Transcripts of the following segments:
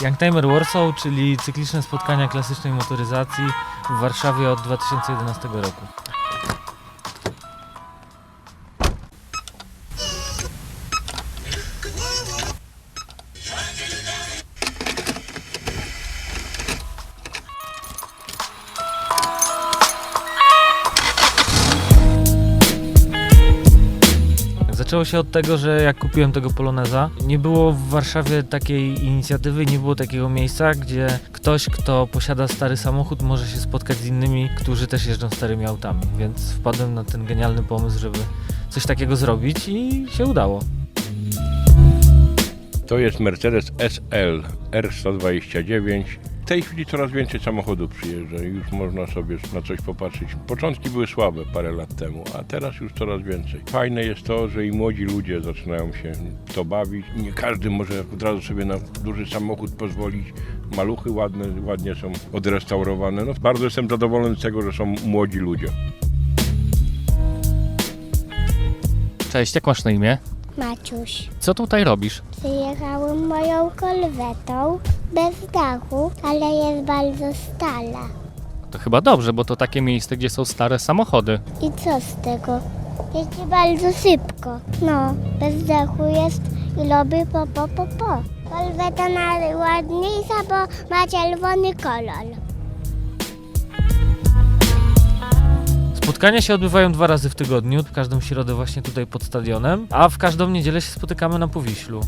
Youngtimer Warsaw, czyli cykliczne spotkania klasycznej motoryzacji w Warszawie od 2011 roku. Zaczęło się od tego, że jak kupiłem tego Poloneza, nie było w Warszawie takiej inicjatywy, nie było takiego miejsca, gdzie ktoś, kto posiada stary samochód, może się spotkać z innymi, którzy też jeżdżą starymi autami. Więc wpadłem na ten genialny pomysł, żeby coś takiego zrobić i się udało. To jest Mercedes SL R129. W tej chwili coraz więcej samochodów przyjeżdża i już można sobie na coś popatrzeć. Początki były słabe parę lat temu, a teraz już coraz więcej. Fajne jest to, że i młodzi ludzie zaczynają się w to bawić. Nie każdy może od razu sobie na duży samochód pozwolić. Maluchy ładne, ładnie są odrestaurowane. No, bardzo jestem zadowolony z tego, że są młodzi ludzie. Cześć, jak masz na imię? Maciuś, Co tutaj robisz? przyjechałem moją kolwetą bez dachu, ale jest bardzo stara. To chyba dobrze, bo to takie miejsce, gdzie są stare samochody. I co z tego? Jeździ bardzo szybko. No, bez dachu jest i robi po po po po. Kolweta najładniejsza, bo ma czerwony kolor. Spotkania się odbywają dwa razy w tygodniu, w każdą środę właśnie tutaj pod stadionem, a w każdą niedzielę się spotykamy na Powiślu.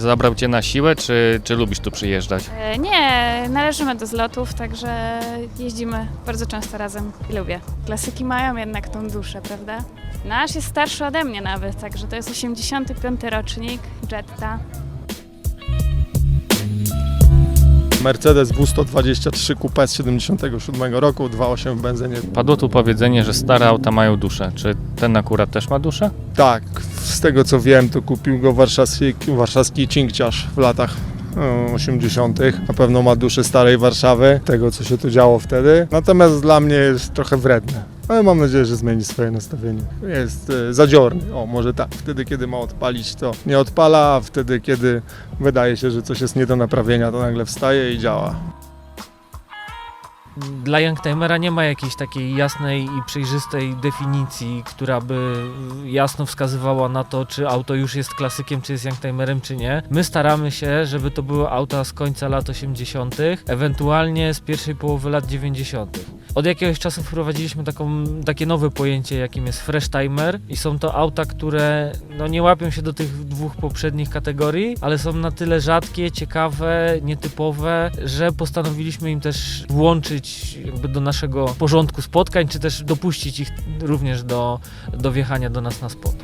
Zabrał cię na siłę, czy, czy lubisz tu przyjeżdżać? E, Nie, należymy do zlotów, także jeździmy bardzo często razem i lubię. Klasyki mają jednak tą duszę, prawda? Nasz jest starszy ode mnie nawet, także to jest 85 rocznik Jetta. Mercedes W123 Coupe z 77 roku, 2.8 w benzynie. Padło tu powiedzenie, że stare auta mają duszę. Czy ten akurat też ma duszę? Tak, z tego co wiem, to kupił go warszawski, warszawski cinkciarz w latach e, 80. Na pewno ma duszę starej Warszawy, tego co się tu działo wtedy. Natomiast dla mnie jest trochę wredny. Ale mam nadzieję, że zmieni swoje nastawienie. Jest e, zadziorny, o może tak. Wtedy, kiedy ma odpalić, to nie odpala, a wtedy, kiedy wydaje się, że coś jest nie do naprawienia, to nagle wstaje i działa. Dla Youngtimera nie ma jakiejś takiej jasnej i przejrzystej definicji, która by jasno wskazywała na to, czy auto już jest klasykiem, czy jest Youngtimerem, czy nie. My staramy się, żeby to były auta z końca lat 80., ewentualnie z pierwszej połowy lat 90. Od jakiegoś czasu wprowadziliśmy taką, takie nowe pojęcie, jakim jest fresh timer i są to auta, które no, nie łapią się do tych dwóch poprzednich kategorii, ale są na tyle rzadkie, ciekawe, nietypowe, że postanowiliśmy im też włączyć jakby do naszego porządku spotkań, czy też dopuścić ich również do, do wjechania do nas na spot.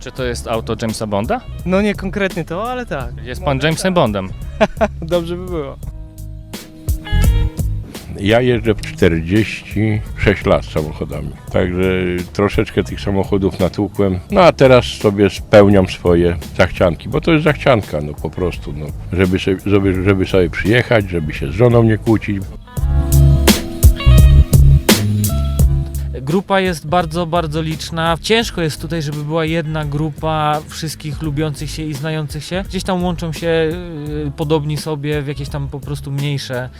Czy to jest auto Jamesa Bonda? No nie konkretnie to, ale tak. Jest pan Jamesem Bondem. Dobrze by było. Ja jeżdżę 46 lat samochodami, także troszeczkę tych samochodów natłukłem. No a teraz sobie spełniam swoje zachcianki, bo to jest zachcianka, no po prostu, no, żeby, sobie, żeby, żeby sobie przyjechać, żeby się z żoną nie kłócić. Grupa jest bardzo, bardzo liczna. Ciężko jest tutaj, żeby była jedna grupa wszystkich lubiących się i znających się. Gdzieś tam łączą się y, podobni sobie w jakieś tam po prostu mniejsze,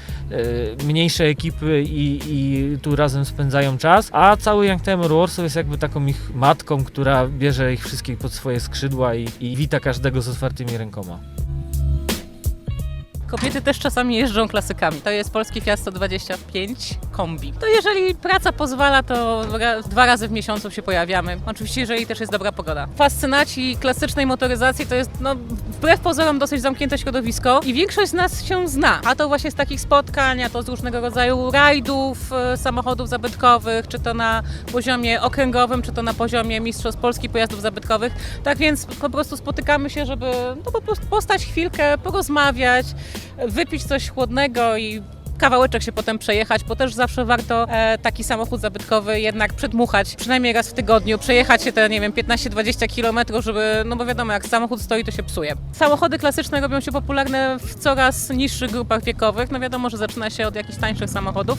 y, mniejsze ekipy i, i tu razem spędzają czas. A cały Youngtimer Warsaw jest jakby taką ich matką, która bierze ich wszystkich pod swoje skrzydła i, i wita każdego z otwartymi rękoma. Kobiety też czasami jeżdżą klasykami. To jest polski Fiat 125 kombi. To jeżeli praca pozwala, to dwa razy w miesiącu się pojawiamy. Oczywiście, jeżeli też jest dobra pogoda. Fascynaci klasycznej motoryzacji to jest, no, wbrew pozorom, dosyć zamknięte środowisko i większość z nas się zna. A to właśnie z takich spotkań, a to z różnego rodzaju rajdów, e, samochodów zabytkowych, czy to na poziomie okręgowym, czy to na poziomie Mistrzostw Polski Pojazdów Zabytkowych. Tak więc po prostu spotykamy się, żeby no, po prostu postać chwilkę, porozmawiać, wypić coś chłodnego i kawałeczek się potem przejechać, bo też zawsze warto e, taki samochód zabytkowy jednak przedmuchać, przynajmniej raz w tygodniu, przejechać się te, nie wiem, 15-20 kilometrów, żeby, no bo wiadomo, jak samochód stoi, to się psuje. Samochody klasyczne robią się popularne w coraz niższych grupach wiekowych, no wiadomo, że zaczyna się od jakichś tańszych samochodów,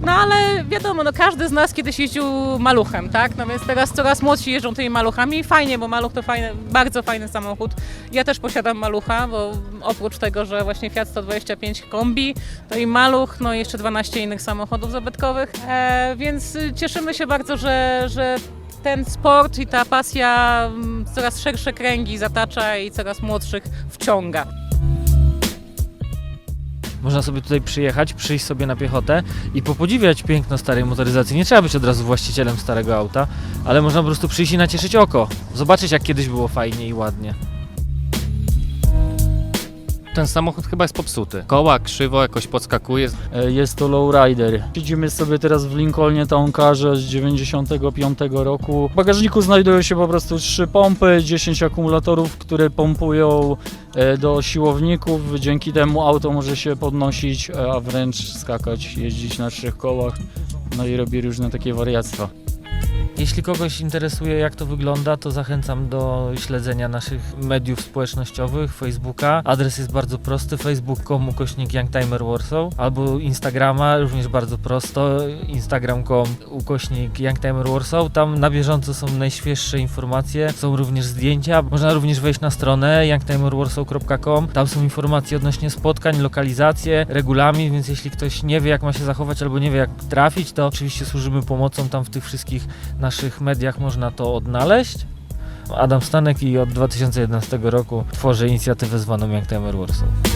no ale wiadomo, no każdy z nas kiedyś jeździł maluchem, tak, no więc teraz coraz młodsi jeżdżą tymi maluchami i fajnie, bo maluch to fajny, bardzo fajny samochód. Ja też posiadam malucha, bo oprócz tego, że właśnie Fiat 125 kombi, to i maluch, no i jeszcze 12 innych samochodów zabytkowych, e, więc cieszymy się bardzo, że, że ten sport i ta pasja mm, coraz szersze kręgi zatacza i coraz młodszych wciąga. Można sobie tutaj przyjechać, przyjść sobie na piechotę i popodziwiać piękno starej motoryzacji. Nie trzeba być od razu właścicielem starego auta, ale można po prostu przyjść i nacieszyć oko. Zobaczyć jak kiedyś było fajnie i ładnie. Ten samochód chyba jest popsuty. Koła krzywo jakoś podskakuje. E, Jest to lowrider. Siedzimy sobie teraz w Lincolnie Towncarze z 95 roku. W bagażniku znajdują się po prostu trzy pompy, 10 akumulatorów, które pompują e, do siłowników. Dzięki temu auto może się podnosić, e, a wręcz skakać, jeździć na trzech kołach. No i robi różne takie wariactwa. Jeśli kogoś interesuje jak to wygląda, to zachęcam do śledzenia naszych mediów społecznościowych, Facebooka. Adres jest bardzo prosty, facebook.com ukośnik Youngtimer Warsaw albo Instagrama, również bardzo prosto, instagram.com ukośnik Youngtimer Warsaw. Tam na bieżąco są najświeższe informacje, są również zdjęcia. Można również wejść na stronę youngtimerwarsaw.com. Tam są informacje odnośnie spotkań, lokalizacje, regulamin, więc jeśli ktoś nie wie jak ma się zachować albo nie wie jak trafić, to oczywiście służymy pomocą tam w tych wszystkich naszych mediach można to odnaleźć. Adam Stanek i od 2011 roku tworzy inicjatywę zwaną Youngtimer Warsaw.